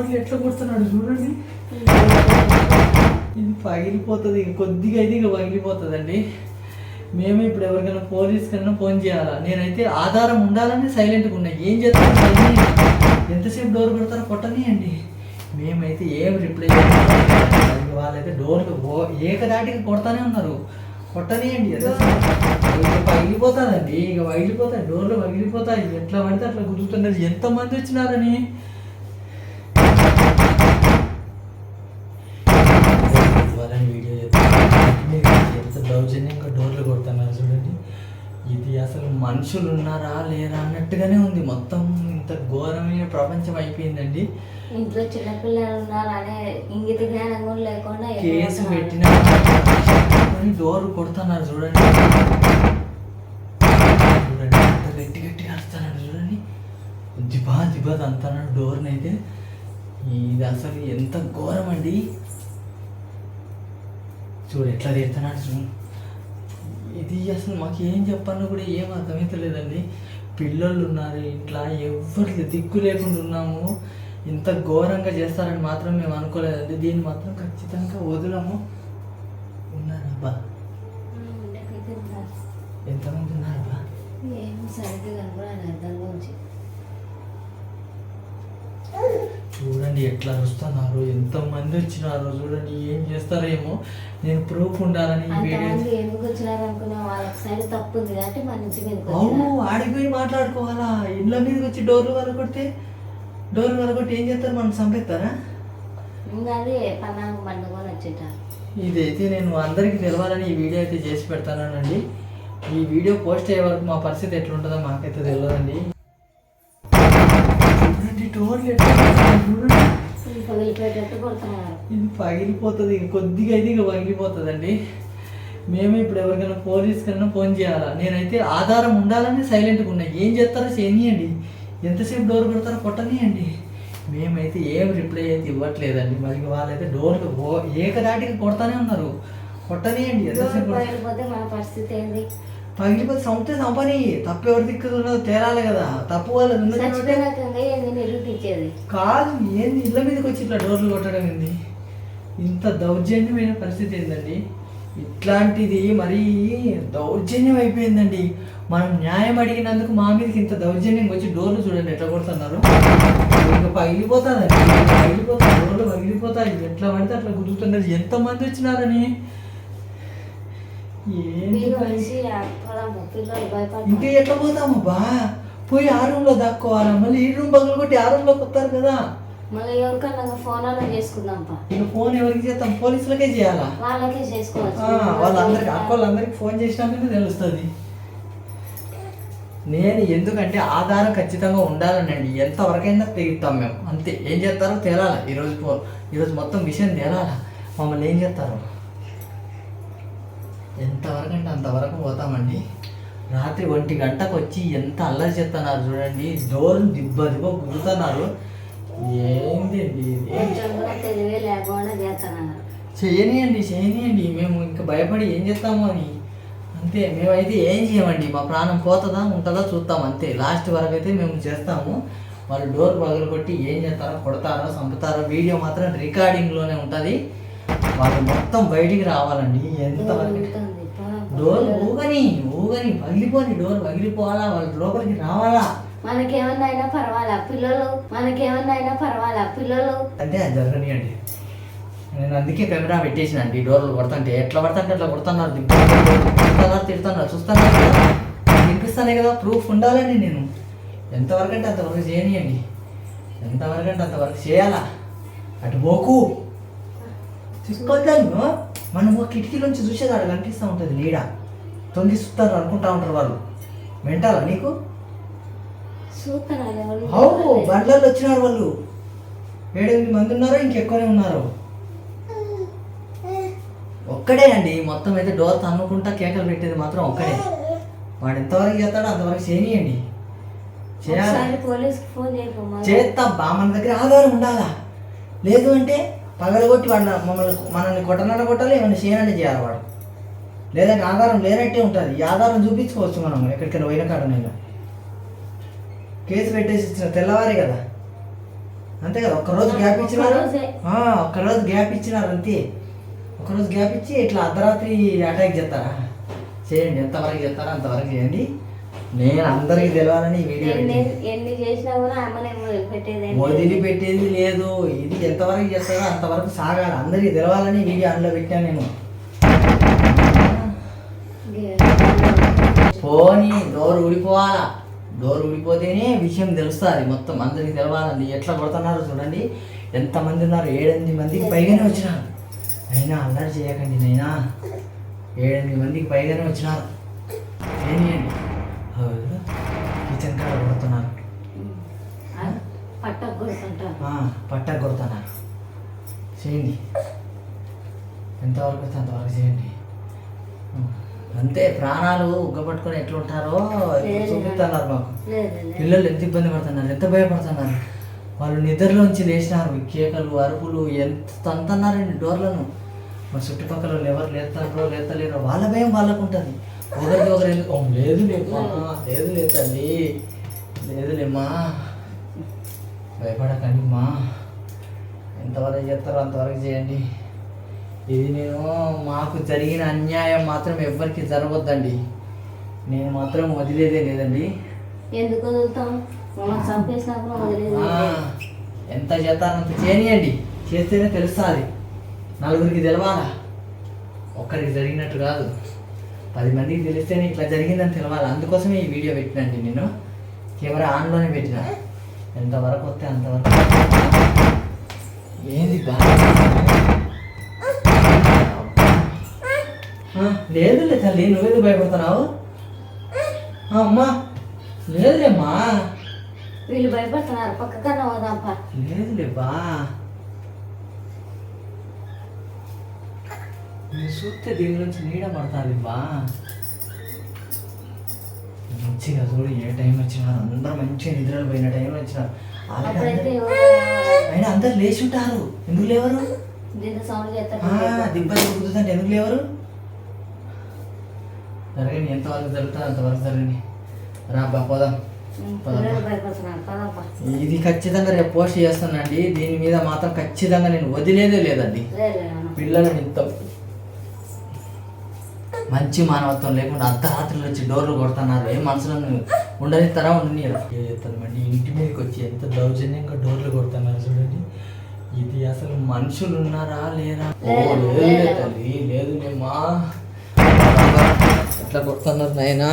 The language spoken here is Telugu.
డోర్లు ఎట్లా కొడుతున్నాడు చూడండి. ఇది పగిలిపోతుంది ఇక కొద్దిగా అయితే ఇక పగిలిపోతుందండి. మేము ఇప్పుడు ఎవరికైనా పోలీస్ కన్నా ఫోన్ చేయాలా? నేనైతే ఆధారం ఉండాలని సైలెంట్గా ఉన్నా. ఏం చేస్తాను ఎంతసేపు డోర్ కొడతారో కొట్టనీయండి. మేమైతే ఏం రిప్లై చేయలేదు వాళ్ళైతే డోర్లు ఏకదాటికి కొడతానే ఉన్నారు. కొట్టనీయండి. ఎంతసేపు ఇక పగిలిపోతుందండి. ఇక పగిలిపోతాయి. డోర్లు పగిలిపోతాయి. ఎట్లా పడితే అట్లా గుర్తుతున్నది ఎంతమంది వచ్చినారని వాళ్ళని వీడియో చేస్తాను ఎంత దౌర్జన్యంగా డోర్లు కొడుతున్నారు చూడండి. ఇది అసలు మనుషులు ఉన్నారా లేరా అన్నట్టుగానే ఉంది. మొత్తం ఇంత ఘోరమైన ప్రపంచం అయిపోయిందండి. ఇంట్లో చిన్నపిల్లలు ఉన్నారు అనే ఇంగిత జ్ఞానం కూడా లేకుండా కేసు. పెట్టిన డోర్ కొడుతున్నారు చూడండి. చూడండి ఎంత గట్టి గట్టిగా అరుస్తున్నాడు చూడండి. దిబా దిబా అంటున్నాడు డోర్ని అయితే ఇది అసలు ఎంత ఘోరం అండి. చూడు ఎట్లా తీరుతున్నాడు చూడు. ఇది అసలు మాకు ఏం చెప్పాలో కూడా ఏం అర్థమవుతలేదండి పిల్లలు ఉన్నారు ఇంట్లో ఎవరు దిక్కు లేకుండా ఉన్నాము. ఇంత ఘోరంగా చేస్తారని మాత్రం మేము అనుకోలేదండి. దీన్ని మాత్రం ఖచ్చితంగా వదలము. ఉన్నారబ్బా. ఎంతమంది ఉన్నారబ్బా? ఏం సరిగ్గా కనపడాలి చూడండి ఎట్లా వస్తున్నారు ఎంతమంది వచ్చినారో చూడండి ఏం చేస్తారేమో. నేను ప్రూఫ్ ఉండాలని అవును ఆడిపోయి మాట్లాడుకోవాలా? ఇండ్ల మీదకి వచ్చి డోర్లు వరకొడితే డోర్లు వరకొట్టి ఏం చేస్తారు? మనం చంపేస్తారా? ఇదైతే నేను అందరికీ తెలవాలని ఈ వీడియో అయితే చేసి పెడతానండి. ఈ వీడియో పోస్ట్ అయ్యే వరకు మా పరిస్థితి ఎట్లుంటుందో మాకైతే తెలియదండి చూడండి డోర్లు ఎట్లా ఉన్నాయి చూడండి ఇంకా వెళ్ళిపోయేటట్టు కొడుతున్నారు ఇది పగిలిపోతుంది కొద్దిగా అయితే ఇక పగిలిపోతుందండి. మేము ఇప్పుడు ఎవరికైనా పోలీస్ కన్నా ఫోన్ చేయాలా? నేనైతే ఆధారం ఉండాలని సైలెంట్గా ఉన్నా. ఏం చేస్తారో చేయనీయండి. ఎంతసేపు డోర్ కొడతారో కొట్టనీయండి. మేమైతే ఏం రిప్లై అయితే ఇవ్వట్లేదండి. మరి వాళ్ళైతే డోర్లు ఏకదాటికి కొడతానే ఉన్నారు. కొట్టనీయండి ఎంతసేపు పరిస్థితి ఏంది? పగిలిపోతే చంపితే చంపని. తప్పు ఎవరి దిక్కు ఉన్నదో తేలాలి కదా. తప్పు వాళ్ళు ఉన్నది కాదు ఏంది ఇళ్ళ మీదకి వచ్చి ఇట్లా డోర్లు కొట్టడం ఏంది? ఇంత దౌర్జన్యమైన పరిస్థితి ఏందండి? ఇట్లాంటిది మరీ దౌర్జన్యం అయిపోయిందండి. మనం న్యాయం అడిగినందుకు మా మీదకి ఇంత దౌర్జన్యం వచ్చి డోర్లు చూడండి ఎట్లా కొడుతున్నారు. ఇంకా పగిలిపోతాదండి పగిలిపోతాయి డోర్లు పగిలిపోతాయి ఎట్లా పడితే అట్లా గుర్తుతున్నది ఎంతమంది వచ్చినారని ఏంది మీరు పని? కలిసి పొలం పిల్లలు ఇంకా ఎట్లా పోతామబ్బా పోయి ఆ రూమ్లో దాక్కోవాలా? మళ్ళీ ఈ రూమ్ పగలు కొట్టి ఆ రూమ్లోకి వస్తారు కదా. మళ్ళీ ఎవరికన్నా ఫోన్ అలా చేసుకుందాం ఇక ఫోన్ ఎవరికి చేస్తాం పోలీసులకే చేయాలా? వాళ్ళకే చేసుకోవచ్చు. వాళ్ళందరికి అక్క వాళ్ళందరికి ఫోన్ చేసినాకనే తెలుస్తుంది. నేను ఎందుకంటే ఆధారం ఖచ్చితంగా ఉండాలనండి ఎంతవరకైనా తెగిస్తాం మేము. అంతే. ఏం చేస్తారో తేలాల? ఈరోజు ఈరోజు మొత్తం విషయం తేలాల? మమ్మల్ని ఏం చేస్తారు? ఎంతవరకు అంటే అంతవరకు పోతామండి. రాత్రి ఒంటి గంటకు వచ్చి ఎంత అల్లరి చేస్తున్నారు చూడండి. డోర్ దిబ్బ దిబ్బ గుద్దుతున్నారు ఏంది చేయనియండి చేయనియండి. మేము ఇంకా భయపడి ఏం చేస్తాము అని. అంతే మేమైతే ఏం చేయమండి. మా ప్రాణం పోతుందా ఉంటుందా చూస్తాం అంతే. లాస్ట్ వరకు అయితే మేము చేస్తాము. వాళ్ళు డోర్ పగలు కొట్టి ఏం చేస్తారో కొడతారో చంపుతారో వీడియో మాత్రం రికార్డింగ్లోనే ఉంటుంది. వాళ్ళు మొత్తం బయటికి రావాలండి ఎంతవరకు? డోర్ ఊగని ఊగని పగిలిపోని డోర్ పగిలిపోవాలా వాళ్ళు లోపలికి రావాలా? మనకేమన్నా అయినా పర్వాలా? పిల్లలు మనకేమన్నా అయినా పర్వాలా? పిల్లలు? అంటే అది జరగనియండి. నేను అందుకే కెమెరా పెట్టేసిన అండి డోర్లు కొడతాంటే. ఎట్లా పడతాంటే అట్లా కొడుతున్నారు తిడుతున్నారు తిడుతున్నారు చూస్తున్నారు కదా? వినిపిస్తానే కదా ప్రూఫ్ ఉండాలండి నేను. ఎంతవరకు అంటే అంతవరకు చేయనియండి. ఎంతవరకు అంటే అంతవరకు చేయాలా? అటు పోకు. తీసుకొద్దాను మనం ఒక కిటికీలోంచి చూసేదాడు కనిపిస్తూ ఉంటుంది నీడ. తొంగి చూస్తారు అనుకుంటా ఉంటారు వాళ్ళు. మెంటాలా నీకు? అవు బండ్లలో వచ్చినారు వాళ్ళు. ఏడెనిమిది మంది ఉన్నారో ఇంకెక్కువనే ఉన్నారు? ఒక్కడే అండి మొత్తం అయితే డోర్ తన్నుకుంటా కేకలు పెట్టేది మాత్రం ఒక్కడే. వాడు ఎంతవరకు చేస్తాడో అంతవరకు చేయనియండి. చేయాలి. చేస్తా బా మన దగ్గర ఆధారం ఉండాలా? లేదు అంటే పగలగొట్టి వాడు మమ్మల్ని మనల్ని కొట్టనన్న కొట్టాలి ఏమైనా చేయనని చేయాలి వాడు. లేదంటే ఆధారం లేనట్టే ఉంటుంది. ఈ ఆధారం చూపించుకోవచ్చు మనం ఎక్కడికైనా పోయిన కాడనైనా. కేసు పెట్టేసి ఇచ్చిన తెల్లవారే కదా. అంతే కదా ఒక్కరోజు గ్యాప్ ఇచ్చినారు? ఒక్కరోజు గ్యాప్ ఇచ్చినారు అంతే. ఒకరోజు గ్యాప్ ఇచ్చి ఇట్లా అర్ధరాత్రి అటాక్ చేస్తారా? చేయండి ఎంతవరకు చేస్తారో అంతవరకు చేయండి. నేను అందరికి తెలవాలని వీడియో ఎన్ని చేసినా కూడా అమ్మనే పెట్టేది ఏం లేదు. వదిలిపెట్టేది లేదు. ఇది ఎంతవరకు చేస్తారో అంతవరకు సాగాలి. అందరికి తెలవాలని వీడియో అందులో పెట్టాను నేను. పోని డోర్ ఊడిపోవాలా? డోర్ ఊడిపోతేనే విషయం తెలుస్తుంది మొత్తం. అందరికి తెలవాలండి. ఎట్లా కొడుతున్నారో చూడండి. ఎంతమంది ఉన్నారు? ఏడెనిమిది మందికి పైగానే వచ్చినారు. అయినా అల్లరి చేయకండి నైనా. ఏడెనిమిది మందికి పైగానే వచ్చినారు. ఏం చేయండి కిచెన్ కాడ కొడుతున్నారు కొడుతుంటారు పట్ట కొడుతున్నారు చేయండి. ఎంతవరకు అంతవరకు చేయండి. అంతే ప్రాణాలు ఉగ్గపట్టుకొని ఎట్లుంటారో చూపిస్తున్నారు మాకు. పిల్లలు ఎంత ఇబ్బంది పడుతున్నారు ఎంత భయపడుతున్నారు. వాళ్ళు నిద్రలోంచి లేచినారు కేకలు అరుపులు ఎంత తంతన్నారండి డోర్లను. మా చుట్టుపక్కల ఎవరు లేస్తారో లేతలేరో వాళ్ళ భయం వాళ్ళకు ఉంటుంది ఒకరికి ఒకరు ఎందుకు "ఓ, లేదు లేమ్మా లేదు లేదు తల్లి. లేదులేమ్మా భయపడకండి మా ఎంతవరకు చేస్తారో అంతవరకు చేయండి. ఇది నేను మాకు జరిగిన అన్యాయం మాత్రం ఎవ్వరికి జరగొద్దండి. నేను మాత్రం వదిలేదే లేదండి. ఎందుకు వదులుతాం ఎంత చేస్తారో అంత చేయనియండి. చేస్తేనే తెలుస్తుంది. నలుగురికి తెలవాలా? ఒక్కరికి జరిగినట్టు కాదు. పది మందికి తెలిస్తేనే ఇట్లా జరిగిందని తెలవాలి. అందుకోసమే ఈ వీడియో పెట్టినండి నేను. కెమెరా ఆన్లోనే పెట్టిన. ఎంతవరకు వస్తే అంతవరకు. ఏంది లేదులే తల్లి నువ్వెందుకు భయపడుతున్నావు? అమ్మా లేదులేమ్మా. వీళ్ళు భయపడుతున్నారు పోదాంపా లేదులే బా. చూస్తే దీని నుంచి నీడ పడుతుంది బా మంచిగా చూడు ఏ టైం వచ్చినారు అందరూ మంచిగా నిద్రలు పోయిన టైం ఎవరు అయినా అందరు లేచి ఉంటారు. ఎందుకు లేవరు? దిబ్బ కుదురుతుంటే ఎందుకు లేవరు? జరగని ఎంతవరకు జరుగుతుంది అంతవరకు జరగని. రా బా పోదాం. ఇది ఖచ్చితంగా రేపు పోస్ట్ చేస్తానండి దీని మీద మాత్రం ఖచ్చితంగా నేను వదిలేదే లేదండి. పిల్లలు నిత్తం మంచి మానవత్వం లేకుండా అర్ధరాత్రులు వచ్చి డోర్లు కొడుతున్నారు. ఏ మనుషులను ఉండనిస్తారా ఉండనియరా చేస్తామండి ఇంటి మీదకి వచ్చి ఎంత దౌర్జన్యంగా డోర్లు కొడుతున్నారు చూడండి. ఇది అసలు మనుషులు ఉన్నారా? లేరా? ఓ లేదు. తల్లి లేదు. మా ఎట్లా కొడుతున్నారు నాయనా?